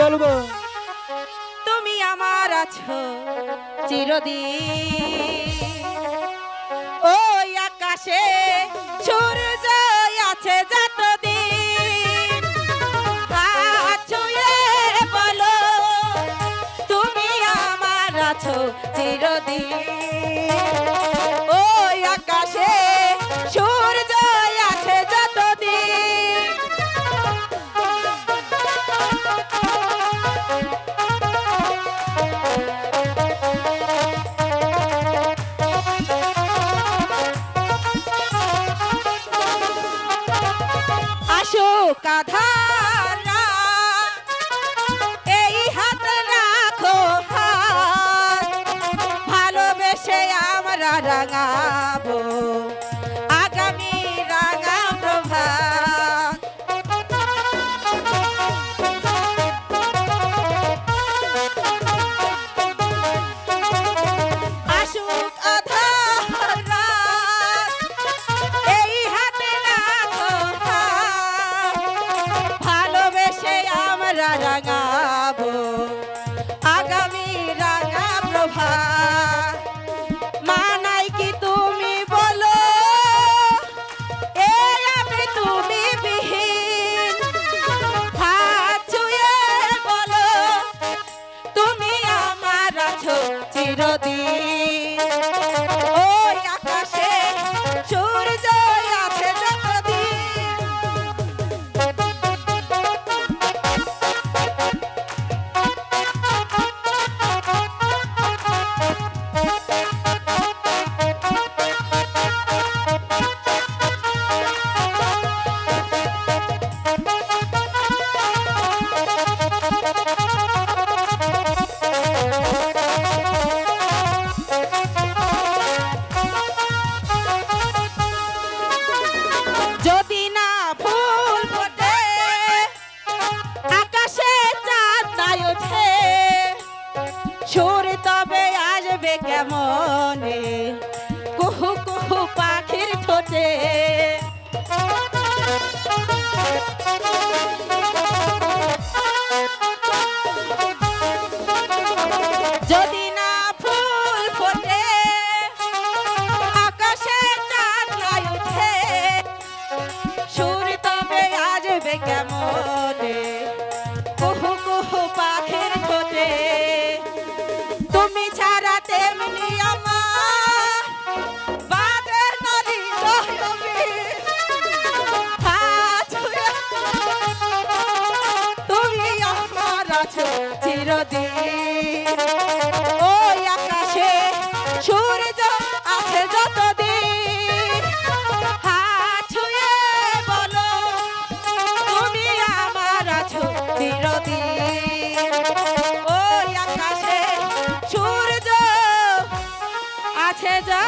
বলব? তুমি আমার আছো চিরদিন। ওই আকাশে সূর্য আছে যতদিন। ছুঁয়ে বলো, তুমি আমার আছো চিরদিন। ওই আসো কাধারা এই হাত রাখো ভালোবেসে আমরা রাঙাবো রাঙাবো। আগামী রাঙা প্রভা মানাই কি তুমি বলো? এ আমি তুমি বিহীন। হাত বলো, তুমি আমার আছো চিরদিন। কেমনে কুহু কুহু পাখির ঠোঁটে। কেমনে? আছো চিরদিন। ওই আকাশে সূর্য আছে যতদিন। হাত ছুঁয়ে বলো তুমি আমার আছো চিরদিন। ওই আকাশে সূর্য আছে যা